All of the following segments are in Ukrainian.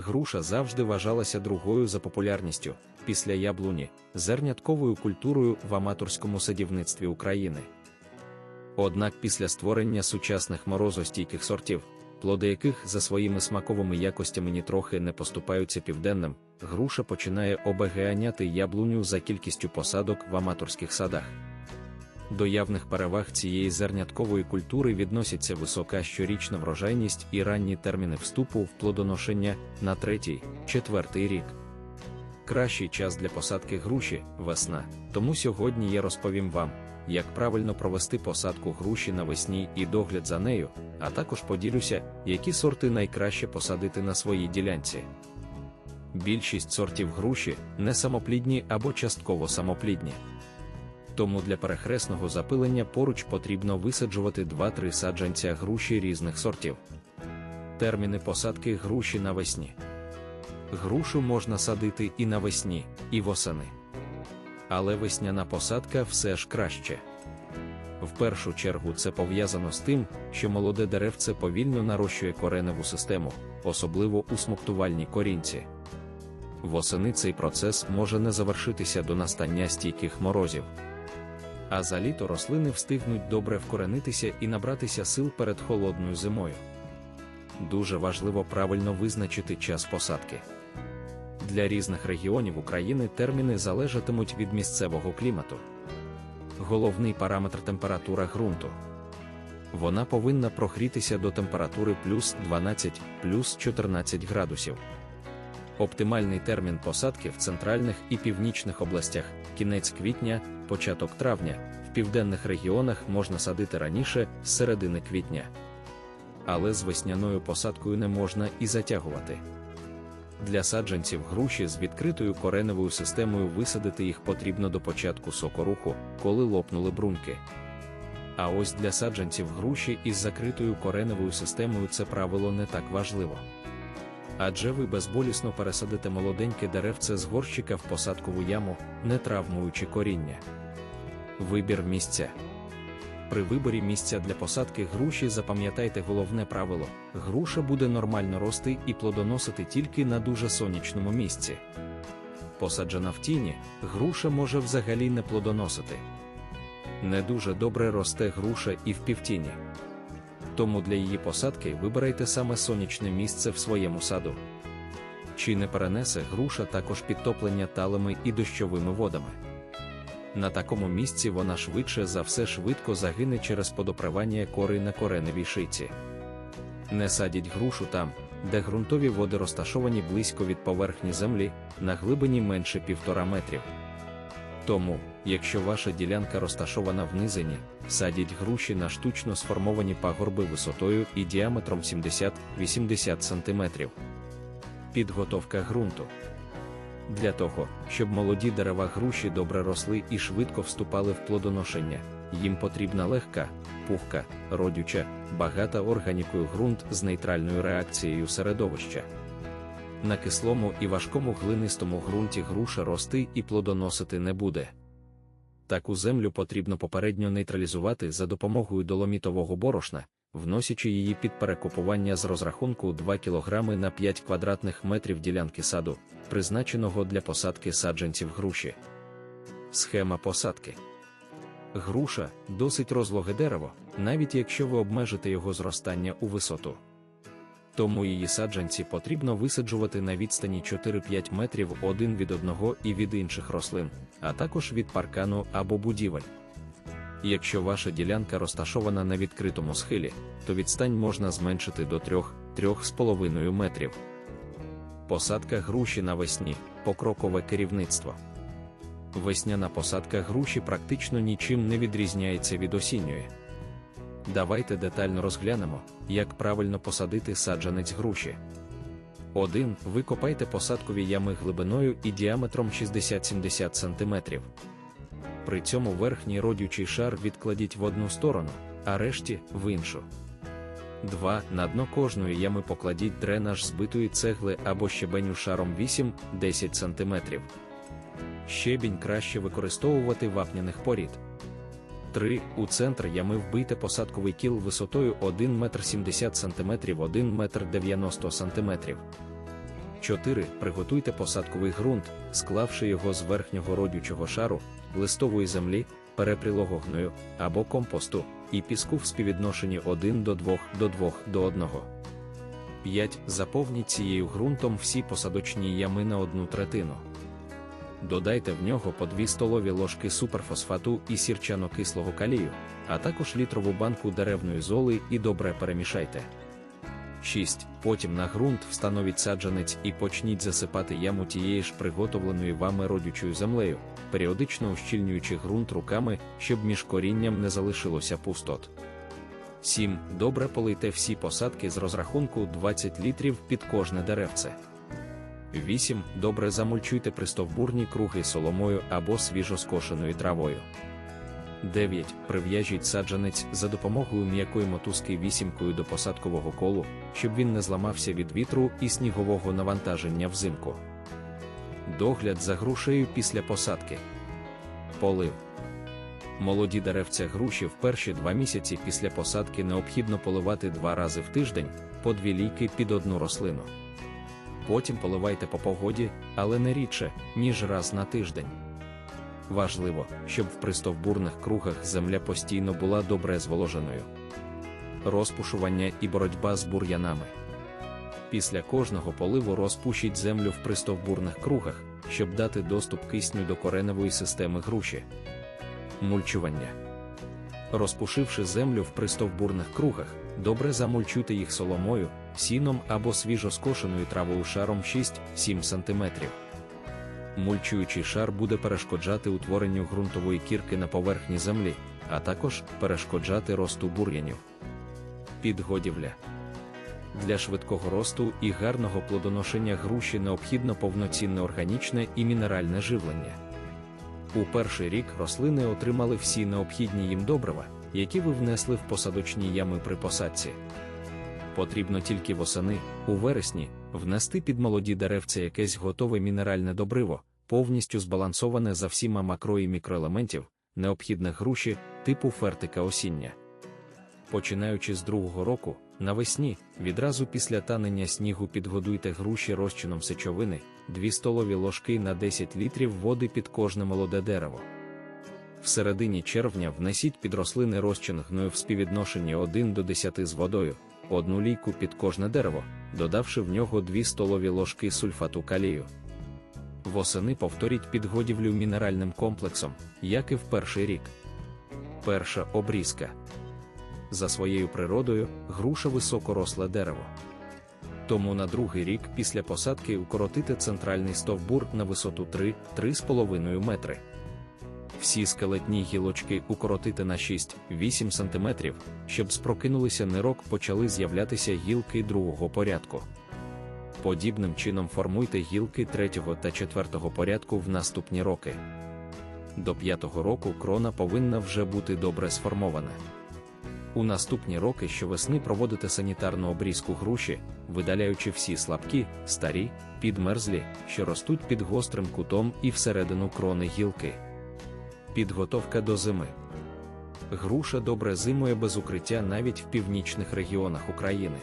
груша завжди вважалася другою за популярністю після яблуні, зернятковою культурою в аматорському садівництві України. Однак після створення сучасних морозостійких сортів, плоди яких за своїми смаковими якостями нітрохи не поступаються південним, груша починає обеганяти яблуню за кількістю посадок в аматорських садах. До явних переваг цієї зерняткової культури відносяться висока щорічна врожайність і ранні терміни вступу в плодоношення на третій, четвертий рік. Кращий час для посадки груші весна, тому сьогодні я розповім вам, як правильно провести посадку груші навесні і догляд за нею, а також поділюся, які сорти найкраще посадити на своїй ділянці. Більшість сортів груші не самоплідні або частково самоплідні. Тому для перехресного запилення поруч потрібно висаджувати 2-3 саджанця груші різних сортів. Терміни посадки груші навесні. Грушу можна садити і навесні, і восени. Але весняна посадка все ж краще. В першу чергу це пов'язано з тим, що молоде деревце повільно нарощує кореневу систему, особливо у смоктувальній корінці. Восени цей процес може не завершитися до настання стійких морозів. А за літо рослини встигнуть добре вкоренитися і набратися сил перед холодною зимою. Дуже важливо правильно визначити час посадки. Для різних регіонів України терміни залежатимуть від місцевого клімату. Головний параметр температура ґрунту. Вона повинна прогрітися до температури плюс 12 плюс 14 градусів. Оптимальний термін посадки в центральних і північних областях кінець квітня, початок травня, в південних регіонах можна садити раніше з середини квітня. Але з весняною посадкою не можна і затягувати. Для саджанців груші з відкритою кореневою системою висадити їх потрібно до початку сокоруху, коли лопнули бруньки. А ось для саджанців груші із закритою кореневою системою це правило не так важливо. Адже ви безболісно пересадите молоденьке деревце з горщика в посадкову яму, не травмуючи коріння. Вибір місця. При виборі місця для посадки груші запам'ятайте головне правило: груша буде нормально рости і плодоносити тільки на дуже сонячному місці. Посаджена в тіні, груша може взагалі не плодоносити. Не дуже добре росте груша і в півтіні. Тому для її посадки вибирайте саме сонячне місце в своєму саду. Чи не перенесе груша також підтоплення талими і дощовими водами? На такому місці вона швидше за все швидко загине через подопривання кори на кореневій шиці. Не садіть грушу там, де ґрунтові води розташовані близько від поверхні землі на глибині менше півтора метрів. Тому, якщо ваша ділянка розташована в низині, садіть груші на штучно сформовані пагорби висотою і діаметром 70-80 см. Підготовка ґрунту. Для того, щоб молоді дерева груші добре росли і швидко вступали в плодоношення, їм потрібна легка, пухка, родюча, багата органікою ґрунт з нейтральною реакцією середовища. На кислому і важкому глинистому ґрунті груша рости і плодоносити не буде. Таку землю потрібно попередньо нейтралізувати за допомогою доломітового борошна, вносячи її під перекопування з розрахунку 2 кг на 5 квадратних метрів ділянки саду, призначеного для посадки саджанців груші. Схема посадки. Груша досить розлоге дерево, навіть якщо ви обмежите його зростання у висоту. Тому її саджанці потрібно висаджувати на відстані 4-5 метрів один від одного і від інших рослин, а також від паркану або будівель. Якщо ваша ділянка розташована на відкритому схилі, то відстань можна зменшити до 3-3,5 метрів. Посадка груші навесні покрокове керівництво. Весняна посадка груші практично нічим не відрізняється від осінньої. Давайте детально розглянемо, як правильно посадити саджанець груші. 1. Викопайте посадкові ями глибиною і діаметром 60-70 см. При цьому верхній родючий шар відкладіть в одну сторону, а решті в іншу. 2. На дно кожної ями покладіть дренаж збитої цегли або щебеню шаром 8-10 см. Щебінь краще використовувати вапняних порід. 3. У центр ями вбийте посадковий кіл висотою 1 метр 70 см 1 метр 90 см. 4. Приготуйте посадковий ґрунт, склавши його з верхнього родючого шару, листової землі, перепрілого гною або компосту, і піску в співвідношенні 1 до 2 до 2 до 1. 5. Заповніть цією ґрунтом всі посадочні ями на одну третину. Додайте в нього по 2 столові ложки суперфосфату і сірчано-кислого калію, а також літрову банку деревної золи і добре перемішайте. 6. Потім на ґрунт встановіть саджанець і почніть засипати яму тієї ж приготовленої вами родючою землею, періодично ущільнюючи ґрунт руками, щоб між корінням не залишилося пустот. 7. Добре полийте всі посадки з розрахунку 20 літрів під кожне деревце. 8. Добре замульчуйте пристовбурні круги соломою або свіжоскошеною травою. 9. Прив'яжіть саджанець за допомогою м'якої мотузки вісімкою до посадкового колу, щоб він не зламався від вітру і снігового навантаження взимку. Догляд за грушею після посадки. Полив. Молоді деревця груші в перші два місяці після посадки необхідно поливати два рази в тиждень, по дві лійки під одну рослину. Потім поливайте по погоді, але не рідше, ніж раз на тиждень. Важливо, щоб в пристовбурних кругах земля постійно була добре зволоженою. Розпушування і боротьба з бур'янами. Після кожного поливу розпушіть землю в пристовбурних кругах, щоб дати доступ кисню до кореневої системи груші. Мульчування. Розпушивши землю в пристовбурних кругах, добре замульчуйте їх соломою, сіном або свіжоскошеною травою шаром 6-7 см. Мульчуючий шар буде перешкоджати утворенню ґрунтової кірки на поверхні землі, а також перешкоджати росту бур'янів. Підгодівля для швидкого росту і гарного плодоношення груші необхідно повноцінне органічне і мінеральне живлення. У перший рік рослини отримали всі необхідні їм добрива, які ви внесли в посадочні ями при посадці. Потрібно тільки восени, у вересні, внести під молоді деревця якесь готове мінеральне добриво, повністю збалансоване за всіма макро і мікроелементів, необхідних груші, типу фертика осіння. Починаючи з другого року, навесні, відразу після танення снігу підгодуйте груші розчином сечовини, 2 столові ложки на 10 літрів води під кожне молоде дерево. В середині червня внесіть під рослини розчин гною в співвідношенні 1 до 10 з водою, одну лійку під кожне дерево, додавши в нього 2 столові ложки сульфату калію. Восени повторіть підгодівлю мінеральним комплексом, як і в перший рік. Перша обрізка. За своєю природою, груша високоросле дерево. Тому на другий рік після посадки укоротити центральний стовбур на висоту 3-3,5 метри. Всі скелетні гілочки укоротити на 6-8 см, щоб спрокинулися нирок почали з'являтися гілки другого порядку. Подібним чином формуйте гілки третього та четвертого порядку в наступні роки. До п'ятого року крона повинна вже бути добре сформована. У наступні роки щовесни проводите санітарну обрізку груші, видаляючи всі слабкі, старі, підмерзлі, що ростуть під гострим кутом і всередину крони гілки. Підготовка до зими. Груша добре зимує без укриття навіть в північних регіонах України.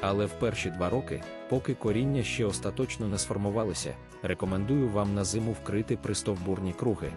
Але в перші два роки, поки коріння ще остаточно не сформувалися, рекомендую вам на зиму вкрити пристовбурні круги.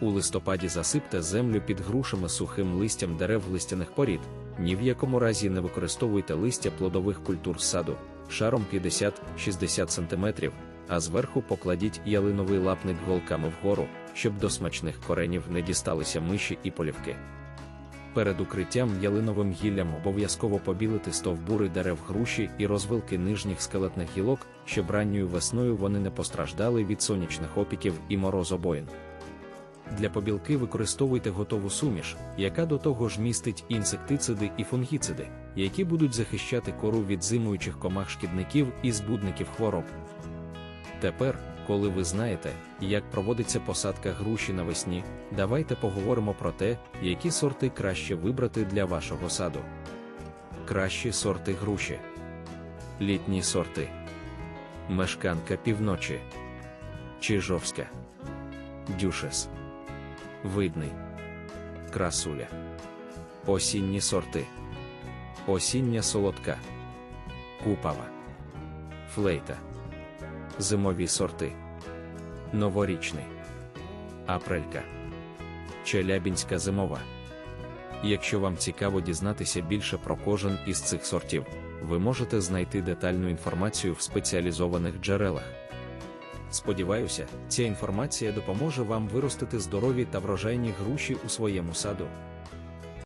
У листопаді засипте землю під грушами сухим листям дерев листяних порід, ні в якому разі не використовуйте листя плодових культур з саду, шаром 50-60 см, а зверху покладіть ялиновий лапник голками вгору, щоб до смачних коренів не дісталися миші і полівки. Перед укриттям ялиновим гіллям обов'язково побілити стовбури дерев груші і розвилки нижніх скелетних гілок, щоб ранньою весною вони не постраждали від сонячних опіків і морозобоїн. Для побілки використовуйте готову суміш, яка до того ж містить інсектициди і фунгіциди, які будуть захищати кору від зимуючих комах шкідників і збудників хвороб. Тепер, коли ви знаєте, як проводиться посадка груші навесні, давайте поговоримо про те, які сорти краще вибрати для вашого саду. Кращі сорти груші. Літні сорти. Мешканка півночі. Чижовська. Дюшес. Видний. Красуля. Осінні сорти. Осіння солодка. Купава. флейта. Зимові сорти. Новорічний. Апрелька. Челябінська зимова. Якщо вам цікаво дізнатися більше про кожен із цих сортів, ви можете знайти детальну інформацію в спеціалізованих джерелах. Сподіваюся, ця інформація допоможе вам виростити здорові та врожайні груші у своєму саду.